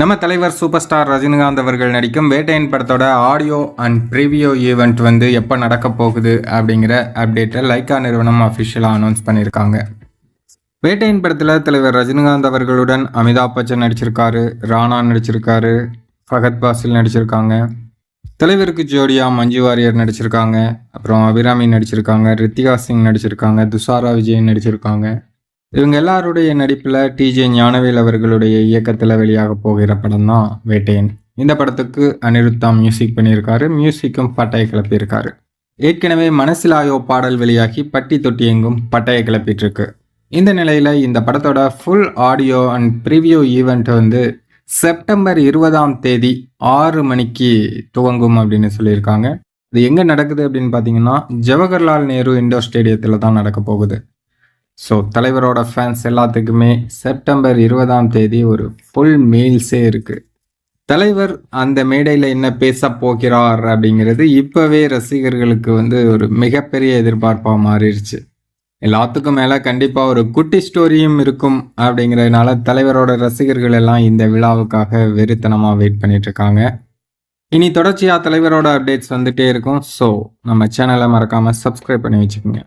நம்ம தலைவர் super star Rajinikanth அவர்கள் நடிக்கும் வேட்டையன் படத்தோட ஆடியோ அண்ட் ப்ரிவியூ ஈவெண்ட் வந்து எப்போ நடக்க போகுது அப்படிங்கிற அப்டேட்டை லைக்கா நிறுவனம் அஃபிஷியலாக அனௌன்ஸ் பண்ணியிருக்காங்க. வேட்டையன் படத்தில் தலைவர் ரஜினிகாந்த் அவர்களுடன் அமிதாப் பச்சன் நடிச்சிருக்காரு ராணா நடிச்சிருக்காரு ஃபகத் பாசில் நடிச்சிருக்காங்க. தலைவருக்கு ஜோடியா மஞ்சு வாரியர் நடிச்சிருக்காங்க. அப்புறம் அபிராமி நடிச்சிருக்காங்க ரித்திகா சிங் நடிச்சிருக்காங்க துஷாரா விஜயன் நடிச்சிருக்காங்க. இவங்க எல்லாருடைய நடிப்பில் டிஜே ஞானவேல் அவர்களுடைய இயக்கத்தில் வெளியாக போகிற படம் தான் வேட்டையன். இந்த படத்துக்கு அனிருத்தா மியூசிக் பண்ணியிருக்காரு. மியூசிக்கும் பட்டையை கிளப்பியிருக்காரு. ஏற்கனவே மனசிலாயோ பாடல் வெளியாகி பட்டி தொட்டி எங்கும் பட்டையை கிளப்பிட்டுருக்கு. இந்த நிலையில் இந்த படத்தோட full audio and preview event வந்து செப்டம்பர் இருபதாம் தேதி ஆறு மணிக்கு துவங்கும் அப்படின்னு சொல்லியிருக்காங்க. இது எங்கே நடக்குது அப்படின்னு பார்த்தீங்கன்னா ஜவஹர்லால் நேரு இண்டோர் ஸ்டேடியத்தில் தான் நடக்க போகுது. ஸோ தலைவரோட ஃபேன்ஸ் எல்லாத்துக்குமே செப்டம்பர் இருபதாம் தேதி ஒரு ஃபுல் மீல்ஸே இருக்குது தலைவர் அந்த மேடையில் என்ன பேச போகிறார் அப்படிங்கிறது இப்போவே ரசிகர்களுக்கு வந்து ஒரு மிகப்பெரிய எதிர்பார்ப்பாக மாறிடுச்சு. எல்லாத்துக்கும் மேலே கண்டிப்பாக ஒரு குட்டி ஸ்டோரியும் இருக்கும் அப்படிங்கிறதுனால தலைவரோட ரசிகர்கள் எல்லாம் இந்த விழாவுக்காக வெறித்தனமாக வெயிட் பண்ணிகிட்ருக்காங்க இருக்காங்க. இனி தொடர்ச்சியாக தலைவரோட அப்டேட்ஸ் வந்துகிட்டே இருக்கும். ஸோ நம்ம சேனலை மறக்காமல் சப்ஸ்கிரைப் பண்ணி வச்சுக்கோங்க.